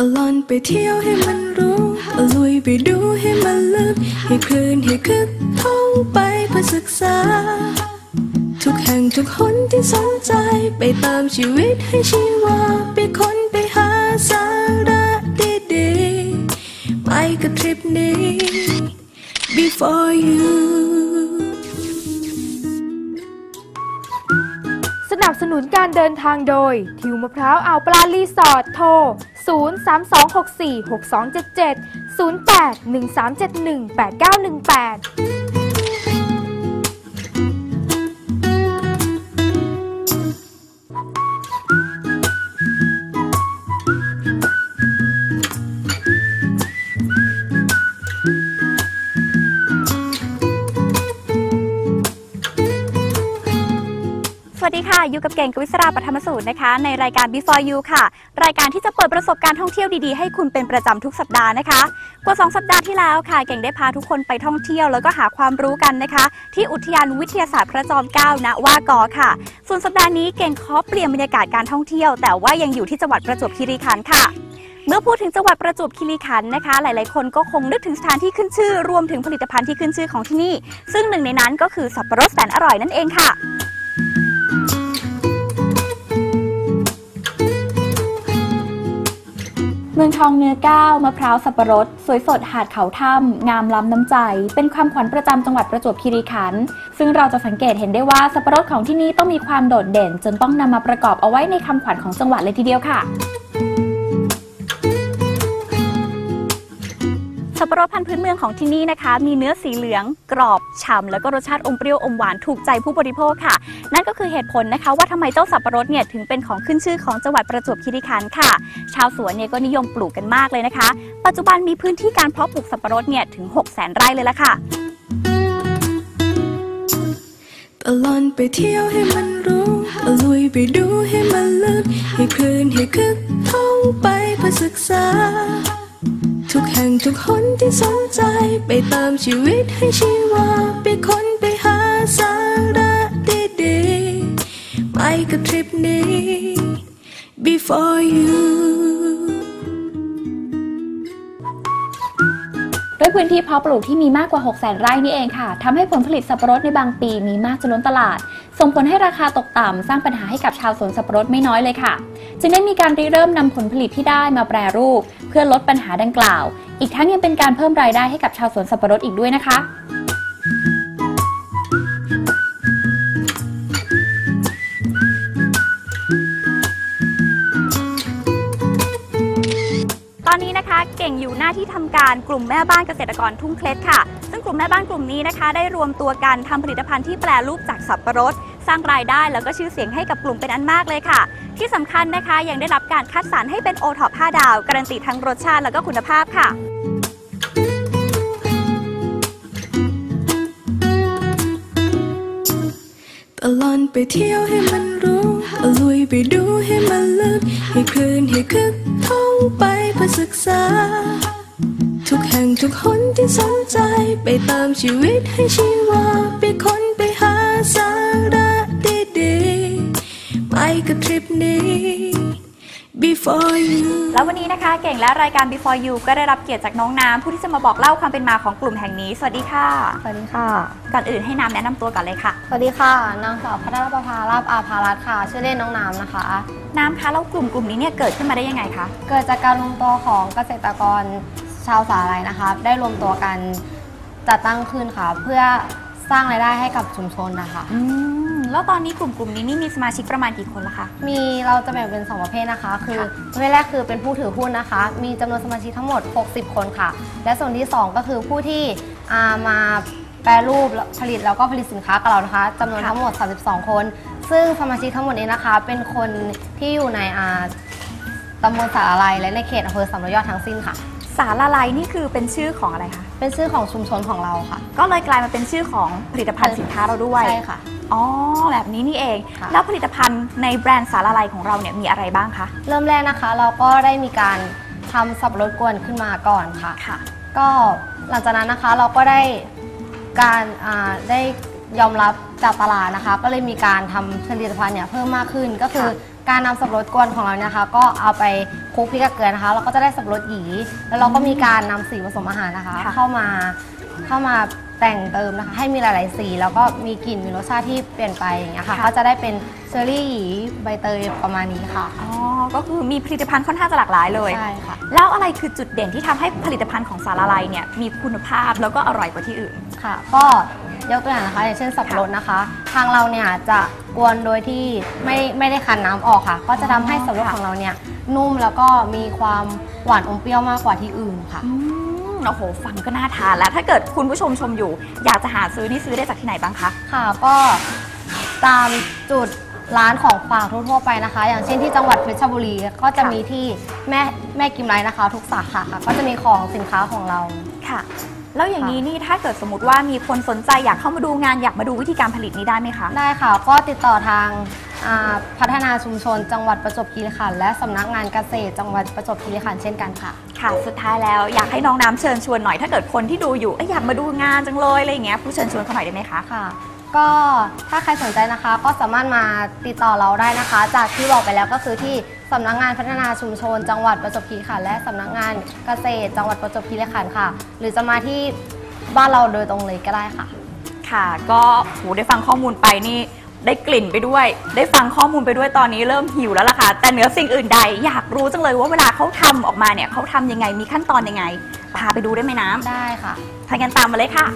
ตลอนไปเที่ยวให้มันรู้ตะลุยไปดูให้มันลึก ให้คลื่นให้คึกท่องไปเพื่อศึกษา ทุกแห่งทุกหนที่สนใจ ไปเติมชีวิตให้ชีวา ไปค้นไปหาสาระดีๆ ไปกับทริปนี้ before you สนับสนุนการเดินทางโดย ทิวมะพร้าวอ่าวปลารีสอร์ทโทร 032646277 0813718918 อยู่กับเก่งกวิศราปฐมสูตรนะคะ ในรายการ Before You ค่ะ รายการที่จะเปิดประสบการณ์ท่องเที่ยวดีๆ ให้คุณเป็นประจำทุกสัปดาห์นะคะ กว่า 2 สัปดาห์ที่แล้วค่ะ เก่งได้พาทุกคนไปท่องเที่ยวแล้วก็หาความรู้กันนะคะ ที่อุทยานวิทยาศาสตร์พระจอมเกล้าณว่ากอค่ะ ส่วนสัปดาห์นี้เก่งขอเปลี่ยนบรรยากาศการท่องเที่ยว แต่ว่ายังอยู่ที่จังหวัดประจวบคีรีขันธ์ค่ะเมื่อพูดถึงจังหวัดประจวบคีรีขันธ์นะคะ หลายๆ คนก็คงนึกถึงสถานที่ขึ้นชื่อ รวมถึงผลิตภัณฑ์ที่ขึ้นชื่อของที่นี่ ซึ่งหนึ่งในนั้นก็คือสับปะรดแสนอร่อยนั่นเองค่ะ เมืองทองเนื้อก้าวมะพร้าวสับปะรด สวยสดหาดเขาถ้ำงามล้ำน้ำใจ เป็นความขวัญประจำจังหวัดประจวบคีรีขันธ์ซึ่งเราจะสังเกตเห็นได้ว่าสับปะรดของที่นี่ต้องมีความโดดเด่น จนต้องนำมาประกอบเอาไว้ในคำขวัญของจังหวัดเลยทีเดียวค่ะ บปะรดพันธุ์พื้นเมืองของที่นี่นะคะ มีเนื้อสีเหลืองกรอบฉ่ำแล้วก็รสชาติอมเปรี้ยวอมหวานถูกใจผู้บริโภคค่ะ นั่นก็คือเหตุผลนะคะว่าทำไมเจ้าสับปะรดเนี่ยถึงเป็นของขึ้นชื่อของจังหวัดประจวบคีรีขันธ์ค่ะ ชาวสวนเนี่ยก็นิยมปลูกกันมากเลยนะคะ ปัจจุบันมีพื้นที่การเพาะปลูกสับปะรดเนี่ยถึง 6 0 0 0 0 0 ไร่เลยละค่ะตลอนไปเที่ยวให้มันรู้ตะลุยไปดูให้มันลึกให้คลื่นให้คึกท่องไปเพื่อศึกษา ทุกแห่งทุกหนที่สนใจ ไปเติมชีวิตให้ชีวา ไปค้นไปหาสาระดีๆไปกับทริปนี้ before you ด้วยพื้นที่เพาะปลูกที่มีมากกว่า 6 0 0 0 0ไร่นี่เองค่ะทำให้ผลผลิตสับปะรดในบางปีมีมากจนล้นตลาด ส่งผลให้ราคาตกต่ำสร้างปัญหาให้กับชาวสวนสับปะรดไม่น้อยเลยค่ะ จึงได้มีการริเริ่มนำผลผลิตที่ได้มาแปรรูป เพื่อลดปัญหาดังกล่าว อีกทั้งยังเป็นการเพิ่มรายได้ให้กับชาวสวนสับปะรดอีกด้วยนะคะตอนนี้นะคะเก่งอยู่หน้าที่ทำการกลุ่มแม่บ้านเกษตรกรทุ่งเคล็ดค่ะ ซึ่งกลุ่มแม่บ้านกลุ่มนี้นะคะ ได้รวมตัวกันทำผลิตภัณฑ์ที่แปรรูปจากสับปะรด สร้างรายได้แล้วก็ชื่อเสียงให้กับกลุ่มเป็นอันมากเลยค่ะ ที่สำคัญนะคะยังได้รับการคัดสรรให้เป็นโอท็อป5ดาว การันตีทั้งรสชาติแล้วก็คุณภาพค่ะตลอนไปเที่ยวให้มันรู้ตะลุยไปดูให้มันลึก ให้คลื่นให้คึกท่องไปเพื่อศึกษา ทุกแห่งทุกหนที่สนใจ ไปเติมชีวิตให้ชีวา ไปค้นไปหาสา กับทริปนี้ before you แล้ววันนี้นะคะเก่งและรายการ Before You ก็ได้รับเกียรติจากน้องน้ำผู้ที่จะมาบอกเล่าความเป็นมาของกลุ่มแห่งนี้ สวัสดีค่ะ สวัสดีค่ะ ก่อนอื่นให้น้ำแนะนำตัวก่อนเลยค่ะ สวัสดีค่ะ นางสาวพัทรประภาลาบอาภารัตน์ค่ะ ชื่อเล่นน้องน้ำนะคะ น้ำคะแล้วกลุ่มกลุ่มนี้เนี่ยเกิดขึ้นมาได้ยังไงคะ เกิดจากการรวมตัวของเกษตรกรชาวสาหร่ายนะคะ ได้รวมตัวกันจัดตั้งขึ้นค่ะ เพื่อสร้างรายได้ให้กับชุมชนนะคะอืม แล้วตอนนี้กลุ่มกลุ่มนี้นี่มีสมาชิกประมาณกี่คนละคะ มีเราจะแบ่งเป็น 2 ประเภทนะคะ คือประเภทแรกคือเป็นผู้ถือหุ้นนะคะ มีจำนวนสมาชิกทั้งหมด 60 คนค่ะ และส่วนที่ 2 ก็คือผู้ที่ามาแปรรูปผลิตแล้วก็ผลิตสินค้ากับเรานะคะจำนวนทั้งหมด 32 คน ซึ่งสมาชิกทั้งหมดนี้นะคะ เป็นคนที่อยู่ในตำบลสาลายและในเขตอำเภอสามร้อยยอดทั้งสิ้นค่ะ สาละลายนี่คือเป็นชื่อของอะไรคะ เป็นชื่อของชุมชนของเราค่ะ ก็เลยกลายมาเป็นชื่อของผลิตภัณฑ์สินค้าเราด้วย ใช่ค่ะ อ๋อ แบบนี้นี่เองค่ะแล้วผลิตภัณฑ์ในแบรนด์สาละลายของเราเนี่ยมีอะไรบ้างคะ เริ่มแรกนะคะ เราก็ได้มีการทำสับปะรดกวนขึ้นมาก่อนค่ะ ค่ะ ก็หลังจากนั้นนะคะเราก็ได้การอ่าได้ ยอมรับจากตลาดนะคะ ก็เลยมีการทำผลิตภัณฑ์เนี่ยเพิ่มมากขึ้น ก็คือการนำสับปะรดกวนของเราเนี่ยนะคะ ก็เอาไปคลุกพริกกับเกลือนะคะเราก็จะได้สับปะรดหยีแล้วเราก็มีการนำสีผสมอาหารนะคะ ค่ะ เข้ามาเข้ามา แต่งเติมนะคะ ให้มีหลายๆสี แล้วก็มีกลิ่นมีรสชาติที่เปลี่ยนไปอย่างเงี้ยค่ะก็จะได้เป็นเชอร์รี่หยีใบเตยประมาณนี้ค่ะอ๋อ ก็คือมีผลิตภัณฑ์ค่อนข้างจะหลากหลายเลย ใช่ค่ะ แล้วอะไรคือจุดเด่นที่ทำให้ผลิตภัณฑ์ของสาลาลัยเนี่ยมีคุณภาพแล้วก็อร่อยกว่าที่อื่น ค่ะก็ยกตัวอย่างนะคะอย่างเช่นสับปะรดนะคะ ทางเราเนี่ยจะกวนโดยที่ไม่ไม่ได้คั้นน้ำออกค่ะ ก็จะทำให้สับปะรดค่ะของเราเนี่ยนุ่มแล้วก็มีความหวานอมเปรี้ยวมากกว่าที่อื่นค่ะ อืม โอ้โหฟังก็น่าทานแล้ว ถ้าเกิดคุณผู้ชมชมอยู่ อยากจะหาซื้อนี่ซื้อได้จากที่ไหนบ้างคะ ค่ะก็ตามจุดร้านของฝากทั่วๆไปนะคะ อย่างเช่นที่จังหวัดเพชรบุรีก็จะค่ะมีที่แม่แม่กิมไลนะคะ ทุกสาขาค่ะ ก็จะมีของสินค้าของเรา ค่ะ แล้วอย่างนี้นี่ถ้าเกิดสมมติว่ามีคนสนใจอยากเข้ามาดูงานอยากมาดูวิธีการผลิตนี้ได้ไหมคะ ได้ค่ะ ก็ติดต่อทางอ่าพัฒนาชุมชน จังหวัดประจวบคีรีขันธ์และสำนักงานเกษตร จังหวัดประจวบคีรีขันธ์เช่นกันค่ะ ค่ะ สุดท้ายแล้วอยากให้น้องน้ำเชิญชวนหน่อย ถ้าเกิดคนที่ดูอยู่เอ้ยอยากมาดูงานจังเลยอะไรอย่างเงี้ยผู้เชิญชวนเขาหน่อยได้ไหมคะค่ะก็ถ้าใครสนใจนะคะก็สามารถมาติดต่อเราได้นะคะ จากที่บอกไปแล้วก็คือที่ สำนักงานพัฒนาชุมชน จังหวัดประจวบคีรีขันธ์และสำนักงานเกษตร จังหวัดประจวบคีรีขันธ์ค่ะ หรือจะมาที่บ้านเราโดยตรงเลยก็ได้ค่ะ ค่ะ ก็โหได้ฟังข้อมูลไปนี่ได้กลิ่นไปด้วย ได้ฟังข้อมูลไปด้วยตอนนี้เริ่มหิวแล้วล่ะค่ะ แต่เหนือสิ่งอื่นใดอยากรู้จังเลยว่าเวลาเขาทำออกมาเนี่ยเขาทำยังไงมีขั้นตอนยังไงพาไปดูได้ไหมน้ำได้ค่ะพากันตามมาเลยค่ะ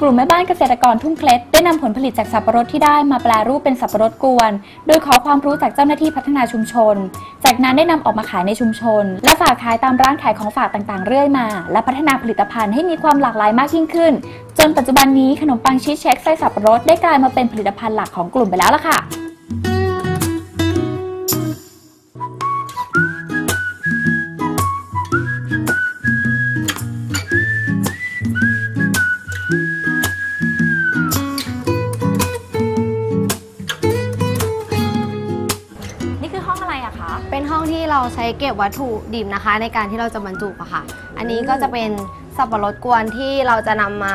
กลุ่มแม่บ้านเกษตรกรทุ่งเคล็ดได้นำผลผลิตจากสับปะรดที่ได้มาแปลรูปเป็นสับปะรดกวน โดยขอความรู้จากเจ้าหน้าที่พัฒนาชุมชน จากนั้นได้นำออกมาขายในชุมชน และฝากขายตามร้านขายของฝากต่างๆ เรื่อยมา และพัฒนาผลิตภัณฑ์ให้มีความหลากหลายมากยิ่งขึ้น จนปัจจุบันนี้ขนมปังชีสเช็คไส้สับปะรดได้กลายมาเป็นผลิตภัณฑ์หลักของกลุ่มไปแล้วล่ะค่ะ เราใช้เก็บวัตถุดิบนะคะ ในการที่เราจะบรรจุอะค่ะ อันนี้ก็จะเป็นสับปะรดกวนที่เราจะนำมา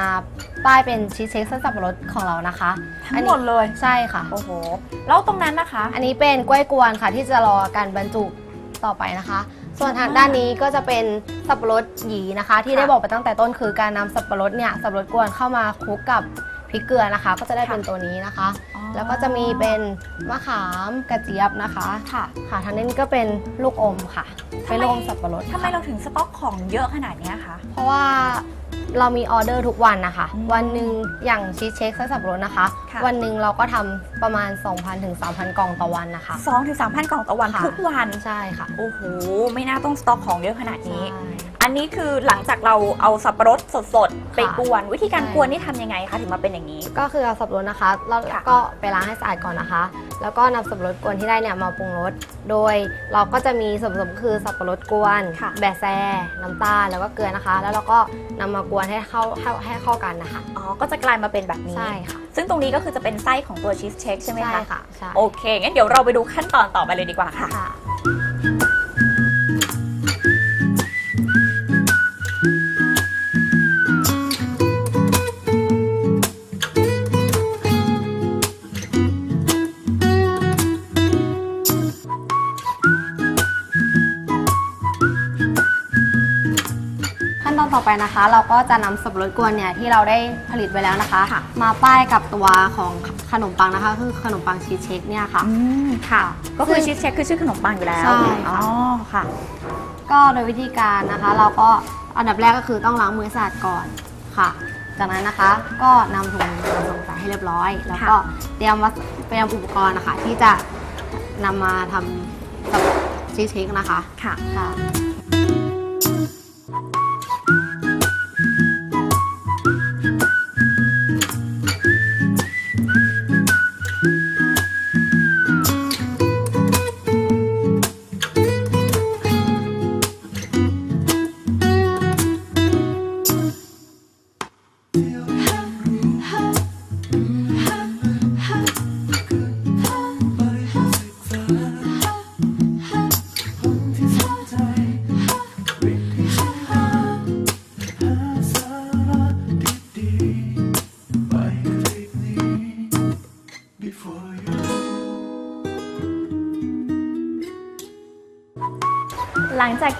ป้ายเป็นชีสเช็คไส้สับปะรดของเรานะคะทั้งหมดเลย ใช่ค่ะ โอ้โห แล้วตรงนั้นนะคะ อันนี้เป็นกล้วยกวนค่ะ ที่จะรอการบรรจุต่อไปนะคะ ส่วนทางด้านนี้ก็จะเป็นสับปะรดหยีนะคะ ที่ค่ะได้บอกไปตั้งแต่ต้นคือการนำสับปะรดเนี่ยสับปะรดกวนเข้ามาคลุกกับพริกเกลือนะคะ ก็จะได้เป็นตัวนี้นะคะอ๋อ แล้วก็จะมีเป็นมะขามกระเจี๊ยบนะคะค่ะ ค่ะทางนี้ก็เป็นลูกอมค่ะ เป็นลูกอมสับปะรดทำไมเราถึงสต็อกของเยอะขนาดเนี้ยคะ เพราะว่าเรามีออเดอร์ทุกวันนะคะอืมวันหนึ่งอย่างชีสเช็คไส้สับปะรดนะคะ ค่ะ วันหนึ่งเราก็ทำประมาณ 2,000ถึง3,000 กล่องต่อวันนะคะ สองถึงสามพันกล่องต่อวันค่ะ ทุกวัน ใช่ค่ะโอ้โห ไม่น่าต้องสต็อกของเยอะขนาดนี้ ใช่ อันนี้คือหลังจากเราเอาสับปะรดสดๆ ไปค่ะกวน วิธีการใช่ กวนนี่ทำยังไงคะถึงมาเป็นอย่างนี้ ก็คือเอาสับปะรดนะคะแล้วค่ะ ก็ไปล้างให้สะอาดก่อนนะคะ แล้วก็นำสับปะรดกวนที่ได้เนี่ยมาปรุงรสโดยเราก็จะมีส่วนผสมคือสับปะรดกวน ค่ะ แบะแซน้ำตาลแล้วก็เกลือนะคะ แล้วเราก็นำมากวนให้เข้าให้ให้เข้ากันนะคะ อ๋อ ก็จะกลายมาเป็นแบบนี้ ใช่ค่ะ ซึ่งตรงนี้ก็คือจะเป็นไส้ของตัวชีสเช็คใช่ไหมใช่คะค่ะ ใช่ โอเค งั้นเดี๋ยวเราไปดูขั้นตอนต่อไปเลยดีกว่าค่ะ ค่ะ ตอนต่อไปนะคะ เราก็จะนำสับปะรดกวนเนี่ยที่เราได้ผลิตไว้แล้วนะคะค่ะมาป้ายกับตัวของขนมปังนะคะ คือขนมปังชีสเช็คเนี่ยค่ะ อืมค่ะ ก็คือซึ่ชีงสเช็คคือชื่อขนมปังอยู่แล้ว ใช่ค่ะ อ๋อ ค่ะ ก็โดยวิธีการนะคะ เราก็อันดับแรกก็คือต้องล้างมือให้สะอาดก่อนค่ะ จากนั้นนะคะก็นำถุงมือสงใส่ให้เรียบร้อย แล้วก็เตรียมวัสเตรียมอุปกรณ์นะคะ ที่จะนำมาทำกับชีสเค้กนะคะค่ะ ค่ะ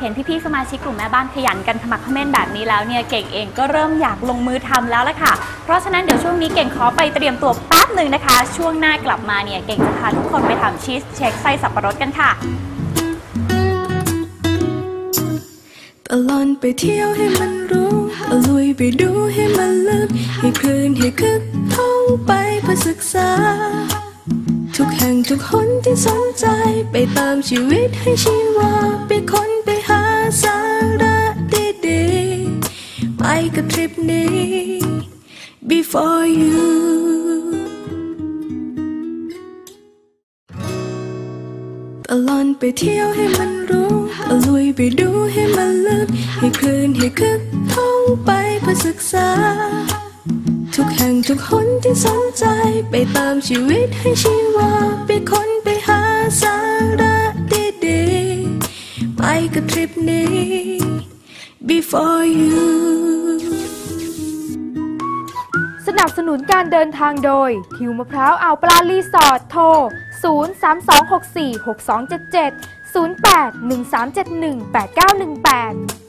ห็นพี่ๆสมาชิกกลุ่มแม่บ้านขยันกันขมักเขม้นแบบนี้แล้วเนี่ยเก่งเองก็เริ่มอยากลงมือทำแล้วละค่ะ เพราะฉะนั้นเดี๋ยวช่วงนี้เก่งขอไปเตรียมตัวแป๊บหนึ่งนะคะ ช่วงหน้ากลับมาเนี่ยเก่งจะพาทุกคนไปทำชีสเช็คไส้สับปะรดกันค่ะตลอนไปเที่ยวให้มันรู้ตะลุยไปดูให้มันลึก ให้คลื่นให้คึกท่องไปเพื่อศึกษา ทุกแห่งทุกหนที่สนใจ ไปเติมชีวิตให้ชีวาไปค้น สาระดีๆไปกับทริปนี้ before you ตลอนไปเที่ยวให้มันรู้ตะลุยไปดูให้มันลึก ให้คลื่นให้คึกท่องไปเพื่อศึกษา ทุกแห่งทุกหนที่สนใจ ไปติมชีวิตให้ชีวา ไปค้นไปหาสาระ กับทริปนี้ before you สนับสนุนการเดินทางโดย ทิวมะพร้าวอ่าวปลารีสอร์ทโทร 032646277 0813718918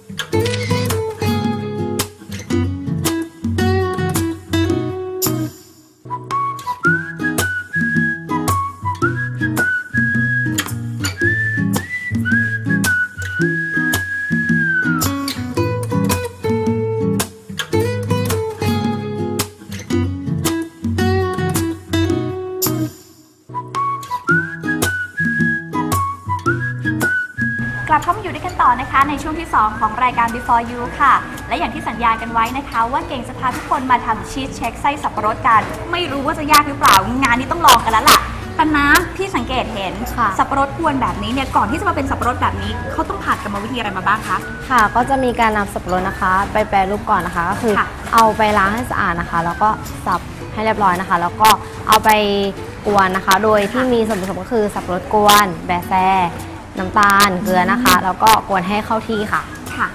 2 ของรายการ Before You ค่ะ และอย่างที่สัญญากันไว้นะคะ ว่าเก่งจะพาทุกคนมาทำชีสเช็คไส้สับปะรดกัน ไม่รู้ว่าจะยากหรือเปล่า งานนี้ต้องลองกันแล้วล่ะปันน้ำที่สังเกตเห็นค่ะสับปะรดกวนแบบนี้เนี่ยก่อนที่จะมาเป็นสับปะรดแบบนี้เขาต้องผ่านกรรมวิธีอะไรมาบ้างคะค่ะ ก็จะมีการนำสับปะรดนะคะ ไปแปรรูปก่อนนะคะก็คือค่ะเอาไปล้างให้สะอาดนะคะ แล้วก็สับให้เรียบร้อยนะคะ แล้วก็เอาไปกวนนะคะ โดยที่มีส่วนผสมก็คือสับปะรดกวนแบะแซ น้ำตาลเกลือนะคะ แล้วก็กวนให้เข้าที่ค่ะ ค่ะ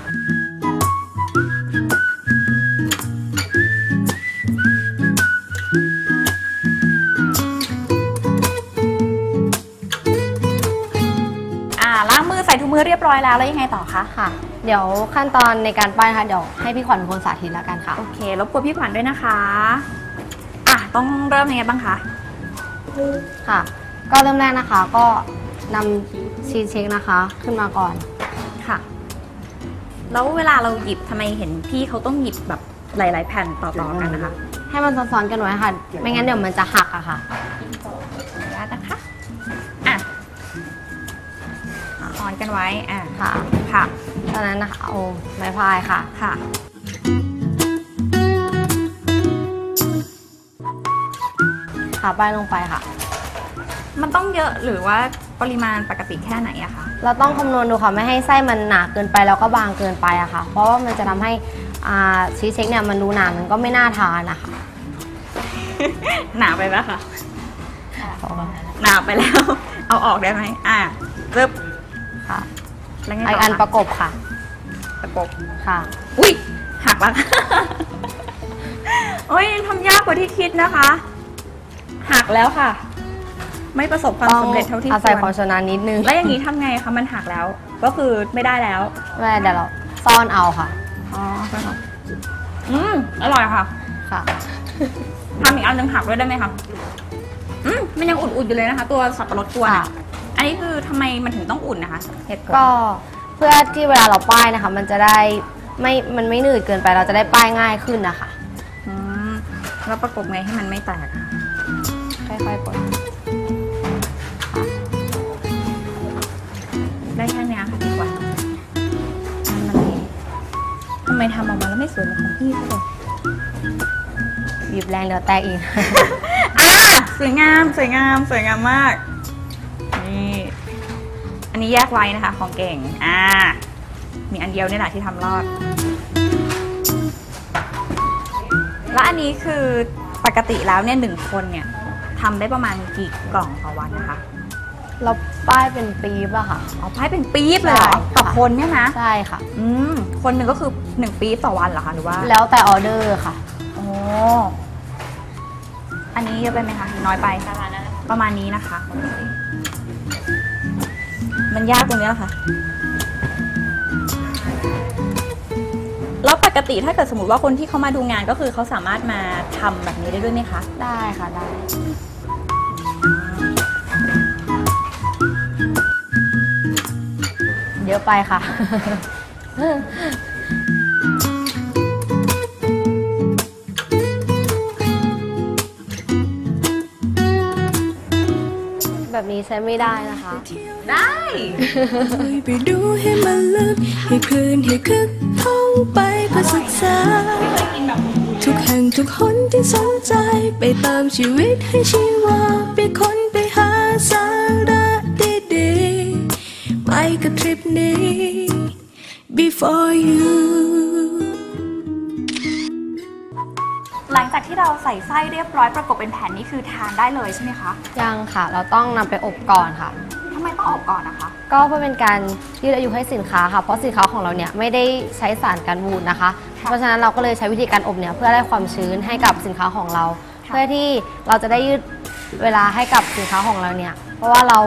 อ่าล้างมือใส่ถุงมือเรียบร้อยแล้วแล้วยังไงต่อคะ ค่ะ เดี๋ยวขั้นตอนในการป้ายนะคะเดี๋ยวให้พี่ขวัญเป็นคนสาธิตแล้วกันค่ะ โอเครบกวนพี่ขวัญด้วยนะคะ อะต้องเริ่มยังไงบ้างคะ ค่ะ ก็เริ่มแรกนะคะ ก็ นำชีสเช็คนะคะ ขึ้นมาก่อนค่ะ แล้วเวลาเราหยิบทำไมเห็นพี่เขาต้องหยิบแบบหลาย ๆ แผ่นต่อๆกันนะคะ ให้มันซ้อนๆกันไว้ค่ะ ไม่งั้นเดี๋ยวมันจะหักอะค่ะขออนุญาตนะคะอะซ้อนกันไว้อะค่ะค่ะจากนั้นนะคะเอาไม้พายค่ะค่ะค่ะป้ายลงไปค่ะ มันต้องเยอะหรือว่า ปริมาณปกติแค่ไหนอะคะเราต้องคำนวณดูค่ะไม่ให้ไส้มันหนาเกินไปแล้วก็บางเกินไปอะค่ะ เพราะว่ามันจะทำให้อ่าชีสเช็คเนี่ยมันดูหนามันก็ไม่น่าทานนะคะหนาไปไหมคะหนาไปแล้ว เอาออกได้ไหมอะเริ่มค่ะแล้วไงอีต่กออันปคะระกบค่ะประกบ ค่ะ อุ้ยหักแล้ว โอ้ยทำยากกว่าที่คิดนะคะ หักแล้วค่ะ ไม่ประสบความต้องสำเร็จเท่าที่อาศัยคคววารมชำนาญนิดนึงแล้วอย่างนี้ทำไงคะมันหักแล้ว ก็คือไม่ได้แล้วแม่เดี๋ยวเราซ่อนเอาค่ะอ๋อใช่ค่ะอืมอร่อยค่ะค่ะ ทำอีกอันหนึงหักด้วยได้ไหมคะอืมมันยังอุ่นๆอยู่เลยนะคะ ตัวสับปะรดกวนอะค่ะ อันนี้คือทำไมมันถึงต้องอุ่นนะคะเหตุผลก็เพื่อที่เวลาเราป้ายนะคะ มันจะได้ไม่มันไม่หนืดเกินไปเราจะได้ป้ายง่ายขึ้นนะคะอืมแล้วประกบไงให้มันไม่แตกอะค่อยๆกดได้ ไมทำออกมาแล้วไม่สวยเหมือนของพี่เขาเลยบีบแรงเดี๋ยวแตกอีก อ่าสวยงามสวยงามสวยงามมาก นี่ อันนี้แยกไว้นะคะ ของเก่ง อ่า มีอันเดียวนี่แหละที่ทำรอด แล้วอันนี้คือปกติแล้วเนี่ยหนึ่งคนเนี่ยทำได้ประมาณกี่กล่องต่อวันนะคะ เราป้ายเป็นปี๊บอะค่ะเอาให้เป็นปี๊บเลยเหรอใช่ค่ะ ต่อคนเนี่ยนะ ใช่ค่ะ อืม คนหนึ่งก็คือหนึ่งปี๊บต่อวันเหรอคะหรือว่าแล้วแต่ออเดอร์ค่ะ โอ้อันนี้เยอะไปไหมคะหรือน้อยไป ประมาณนั้นประมาณนี้นะคะ มันยากตรงนี้แหละค่ะ แล้วปกติถ้าเกิดสมมติว่าคนที่เขามาดูงานก็คือเขาสามารถมาทำแบบนี้ได้ด้วยไหมคะ ได้ค่ะได้ เยอะไปค่ะ แบบนี้ใช้ไม่ได้นะคะ ได้เลยไปดูให้มันลึกให้คลื่นให้คึกท่องไปเพื่อศึกษา ทุกแห่งทุกคนที่สนใจ ไปเติมชีวิตให้ชีวา ไปค้นไปหาสาระดีๆไป กับทริปนี้ before you หลังจากที่เราใส่ไส้เรียบร้อยประกบเป็นแผ่นนี้คือทานได้เลยใช่ไหมคะ ยังค่ะ เราต้องนำไปอบก่อนค่ะ ทำไมต้องอบก่อนนะคะ ก็เพื่อเป็นการยืดอายุให้สินค้าค่ะ เพราะสินค้าของเราเนี่ยไม่ได้ใช้สารกันบูดนะคะค่ะเพราะฉะนั้นเราก็เลยใช้วิธีการอบเนี่ยเพื่อได้ความชื้นให้กับสินค้าของเราค่ะเพื่อที่เราจะได้ยืดเวลาให้กับสินค้าของเราเนี่ย เพราะว่าเรา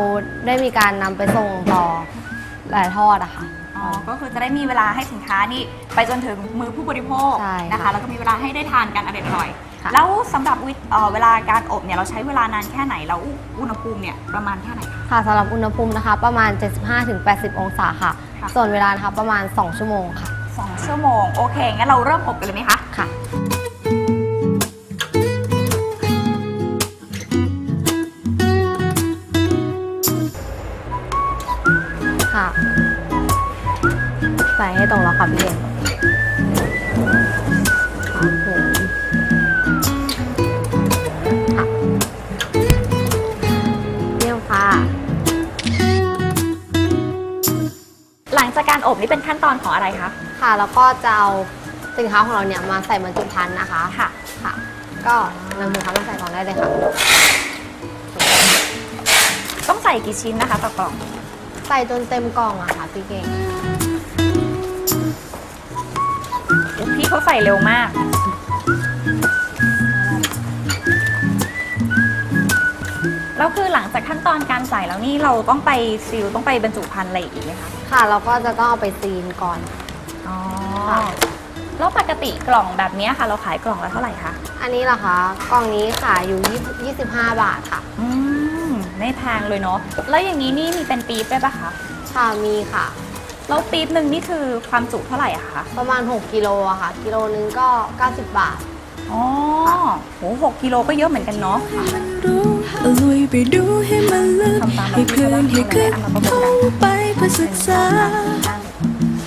ได้มีการนำไปส่งต่อ หลายทอดอะค่ะ อ๋อก็คือจะได้มีเวลาให้สินค้านี่ไปจนถึงมือผู้บริโภคใช่นะคะค่ะแล้วก็มีเวลาให้ได้ทานกันอร่อยอร่อยค่ะ แล้วสำหรับวิเอ่อเวลาการอบเนี่ยเราใช้เวลานานแค่ไหนแล้วอุณหภูมิเนี่ยประมาณแค่ไหนคะ ค่ะสำหรับอุณหภูมินะคะ ประมาณ 75-80 องศาค่ะ ค่ะ ส่วนเวลานะคะประมาณ 2 ชั่วโมงค่ะ สองชั่วโมงโอเคงั้นเราเริ่มอบกันเลยไหมคะ ค่ะค่ะ ใส่ให้ตรงแล้วค่ะพี่เด่นค่ะผมค่ะเยี่ยมค่ะหลังจากการอบนี่เป็นขั้นตอนของอะไรคะค่ะ แล้วก็จะเอาสินค้าของเราเนี่ยมาใส่บรรจุภัณฑ์นะคะค่ะค่ะ ก็นำสินค้ามาใส่ก่อนได้เลยค่ะ ต้องใส่กี่ชิ้นนะคะต่อกล่อง ใส่จนเต็มกล่องอะค่ะพี่เก่ง พี่เขาใส่เร็วมาก แล้วคือหลังจากขั้นตอนการใส่แล้วนี่เราต้องไปซีลต้องไปบรรจุภัณฑ์อะไรอีกไหมคะค่ะ เราก็จะต้องเอาไปซีนก่อน อ๋อค่ะ แล้วปกติกล่องแบบนี้ค่ะ เราขายกล่องละเท่าไหร่คะอันนี้เหรอคะกล่องนี้ขายอยู่ 20 25 บาทค่ะ อืมไม่แพงเลยเนาะแล้วอย่างนี้นี่มีเป็นปี๊บได้ปะคะ ค่ะมีค่ะ แล้วปี๊บหนึ่งนี่คือความจุเท่าไหร่อะคะ ประมาณ 6กิโลอะค่ะ กิโลนึงก็ 90 บาท อ๋อโหหกกิโลก็เยอะเหมือนกันเนาะให้มันรู้เอาลุยไปดูให้มันลึกทำตามเราให้คลื่นให้คึกเอามาประกบกันท่องไปเพื่อศึกษา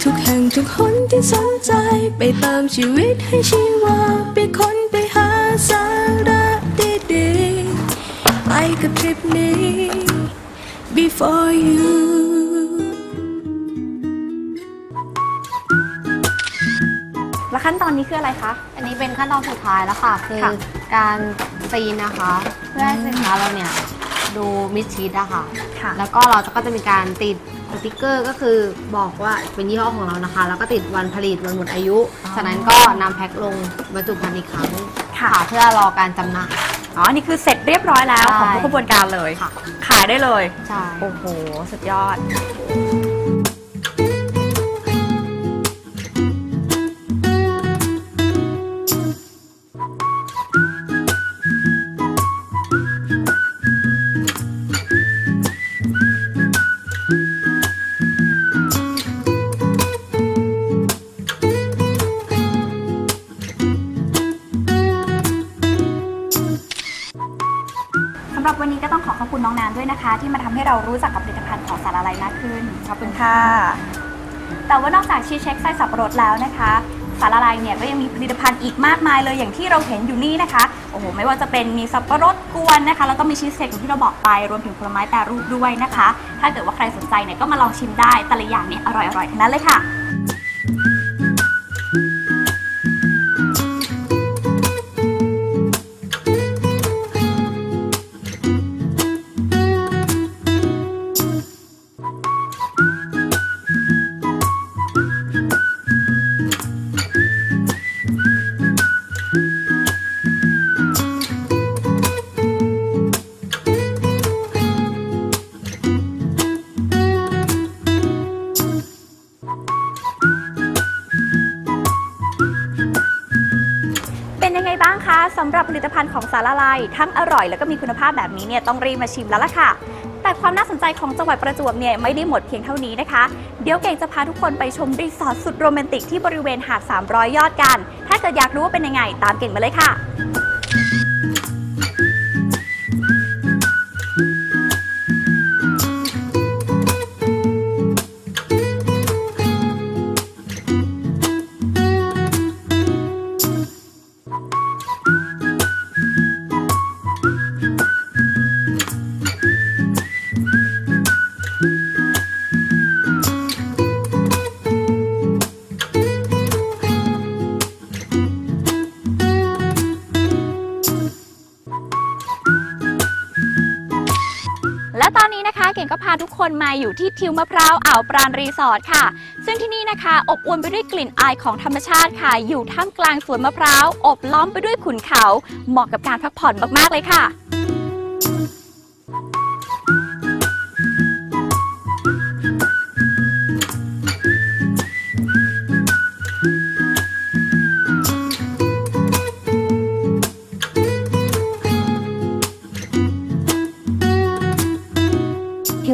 ทุกแห่งทุกคนที่สนใจ ไปเติมชีวิตให้ชีวา ไปค้นไปหาสาระดีๆไปกับทริปนี้ before you ขั้นตอนนี้คืออะไรคะ อันนี้เป็นขั้นตอนสุดท้ายแล้วค่ะ คือค่ะการซีนนะคะ เพื่อให้สินค้าเราเนี่ยดูมิดชิดอะค่ะ ค่ะ แล้วก็เราก็จะมีการติดสติกเกอร์ก็คือบอกว่าเป็นยี่ห้อของเรานะคะ แล้วก็ติดวันผลิตวันหมดอายุอ๋อจากนั้นก็นำแพ็คลงบรรจุภัณฑ์อีกครั้งค่ะ เพื่อรอการจำหน่าย อ๋อ นี่คือเสร็จเรียบร้อยแล้วใช่ของทุกกระบวนการเลย ค่ะ ขายได้เลย ใช่ โอ้โห สุดยอด ค่ะ แต่ว่านอกจากชีสเช็คไส้สับปะรดแล้วนะคะ สารละลายเนี่ยก็ยังมีผลิตภัณฑ์อีกมากมายเลยอย่างที่เราเห็นอยู่นี่นะคะโอ้โหไม่ว่าจะเป็นมีสับปะรดกวนนะคะ แล้วก็มีชีสเช็กอย่างที่เราบอกไปรวมถึงผลไม้แปรรูปด้วยนะคะ ถ้าเกิดว่าใครสนใจเนี่ยก็มาลองชิมได้แต่ละอย่างเนี่ยอร่อยๆทั้งนั้นเลยค่ะ สำหรับผลิตภัณฑ์ของสาลาลัย ทั้งอร่อยแล้วก็มีคุณภาพแบบนี้เนี่ยต้องรีบมาชิมแล้วล่ะค่ะ แต่ความน่าสนใจของจังหวัดประจวบเนี่ยไม่ได้หมดเพียงเท่านี้นะคะ เดี๋ยวเก่งจะพาทุกคนไปชมรีสอร์ทสุดโรแมนติกที่บริเวณหาด 300 ยอดกัน ถ้าเกิดอยากรู้ว่าเป็นยังไง ตามเก่งมาเลยค่ะ และตอนนี้นะคะเก่งก็พาทุกคนมาอยู่ที่ทิวมะพร้าวอ่าวปราณรีสอร์ทค่ะ ซึ่งที่นี่นะคะ อบอวลไปด้วยกลิ่นอายของธรรมชาติค่ะ อยู่ท่ามกลางสวนมะพร้าว อบล้อมไปด้วยขุนเขา เหมาะกับการพักผ่อนมากๆเลยค่ะ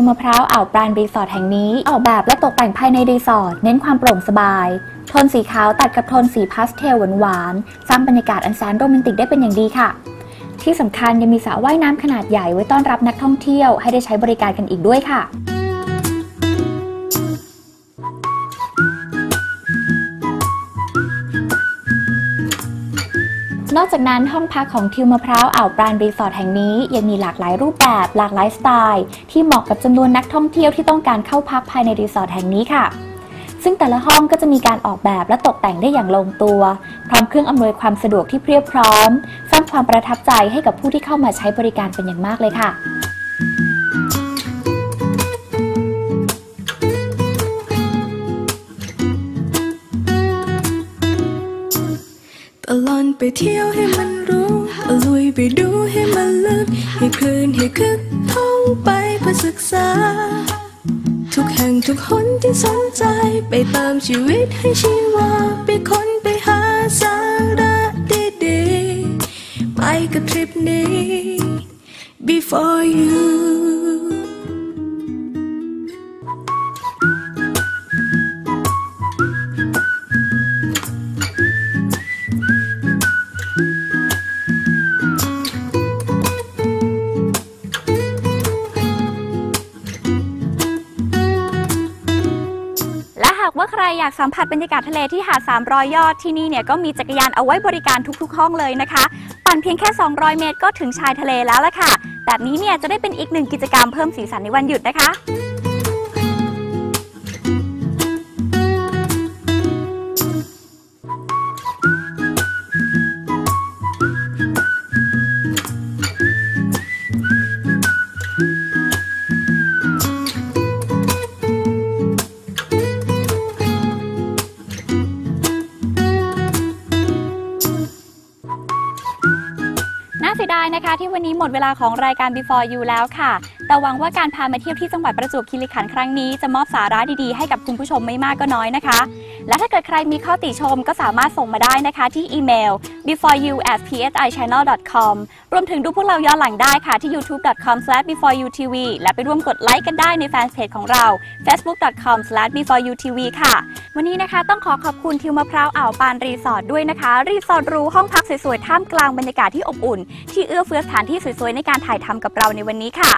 มะพร้าวอ่าวปราณรีสอร์ทแห่งนี้ออกแบบและตกแต่งภายในรีสอร์ทเน้นความโปร่งสบาย โทนสีขาวตัดกับโทนสีพาสเทลหวานๆสร้างบรรยากาศอันแสนโรแมนติกได้เป็นอย่างดีค่ะ ที่สำคัญยังมีสระว่ายน้ำขนาดใหญ่ไว้ต้อนรับนักท่องเที่ยวให้ได้ใช้บริการกันอีกด้วยค่ะ นอกจากนั้นห้องพักของทิวมะพร้าวอ่าวปราณรีสอร์ทแห่งนี้ ยังมีหลากหลายรูปแบบหลากหลายสไตล์ ที่เหมาะกับจำนวนนักท่องเที่ยวที่ต้องการเข้าพักภายในรีสอร์ทแห่งนี้ค่ะ ซึ่งแต่ละห้องก็จะมีการออกแบบและตกแต่งได้อย่างลงตัว พร้อมเครื่องอำนวยความสะดวกที่เพียบพร้อม สร้างความประทับใจให้กับผู้ที่เข้ามาใช้บริการเป็นอย่างมากเลยค่ะ เที่ยวให้มันรู้ตะลุยไปดูให้มันลึก ให้คลื่นให้คึกท่องไปเพื่อศึกษา ทุกแห่งทุกหนที่สนใจ ไปเติมชีวิตให้ชีวา ไปค้นไปหาสาระดีๆ ไปกับทริปนี้ before you อยากสัมผัสบรรยากาศทะเลที่หาด 300 ยอดที่นี่เนี่ยก็มีจักรยานเอาไว้บริการทุกๆ ห้องเลยนะคะ ปั่นเพียงแค่ 200 เมตรก็ถึงชายทะเลแล้วล่ะค่ะ แบบนี้เนี่ยจะได้เป็นอีกหนึ่งกิจกรรมเพิ่มสีสันในวันหยุดนะคะ มดเวลาของรายการ Before You แล้วค่ะ แต่หวังว่าการพามาเที่ยวที่จังหวัดประจวบคีรีขันธ์ครั้งนี้จะมอบสาระดีๆให้กับคุณผู้ชมไม่มากก็น้อยนะคะและถ้าเกิดใครมีข้อติชมก็สามารถส่งมาได้นะคะที่อีเมล before you at psichannel com รวมถึงดูพวกเราย้อนหลังได้ค่ะที่ youtube.com before you tv และไปร่วมกดไลค์กันได้ในแฟนเพจของเรา facebook.com before you tv ค่ะ วันนี้นะคะต้องขอขอบคุณทิวมะพร้าวอ่าวปานรีสอร์ทด้วยนะคะ รีสอร์ทรูห้องพักสวยๆท่ามกลางบรรยากาศที่อบอุ่น ที่เอื้อเฟื้อสถานที่สวยๆในการถ่ายทำกับเราในวันนี้ค่ะ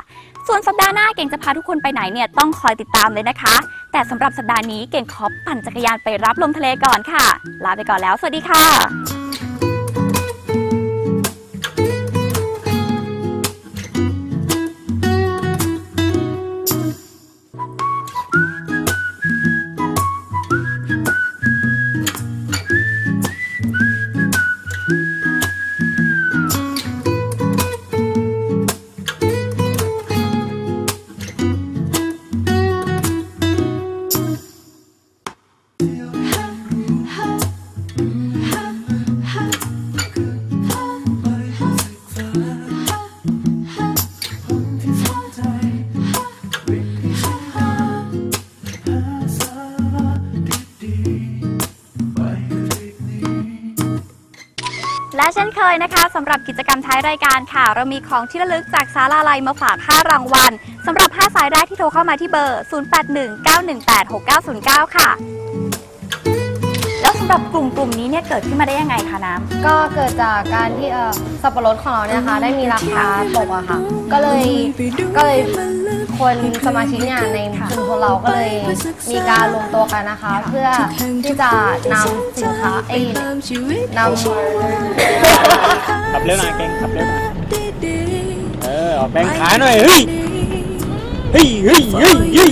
ส่วนสัปดาห์หน้าเก่งจะพาทุกคนไปไหนเนี่ยต้องคอยติดตามเลยนะคะ แต่สำหรับสัปดาห์นี้เก่งขอปั่นจักรยานไปรับลมทะเลก่อนค่ะ ลาไปก่อนแล้ว สวัสดีค่ะ และเช่นเคยนะคะสำหรับกิจกรรมท้ายรายการค่ะ เรามีของที่ระลึกจากสาลาลัยมาฝาก 5 รางวัลสำหรับ 5 สายแรกที่โทรเข้ามาที่เบอร์ 0819186909 ค่ะ แล้วสำหรับกลุ่มกลุ่มนี้เนี่ยเกิดขึ้นมาได้ยังไงคะน้ำ ก็เกิดจากการที่เออสับปะรดของเราเนี่ยนะคะ ได้มีราคาตกอะค่ะ ก็เลยก็เลย คนสมาชิกเนี่ยในชุมชนเราก็เลยมีการรวมตัวกันนะคะ เพื่อที่จะนำสินค้าเอ้ยนำขับเร็วหน่อยเก่งขับเร็วหน่อยเออออกแรงขายหน่อยเฮ้ยเฮ้ยเฮ้ยเฮ้ย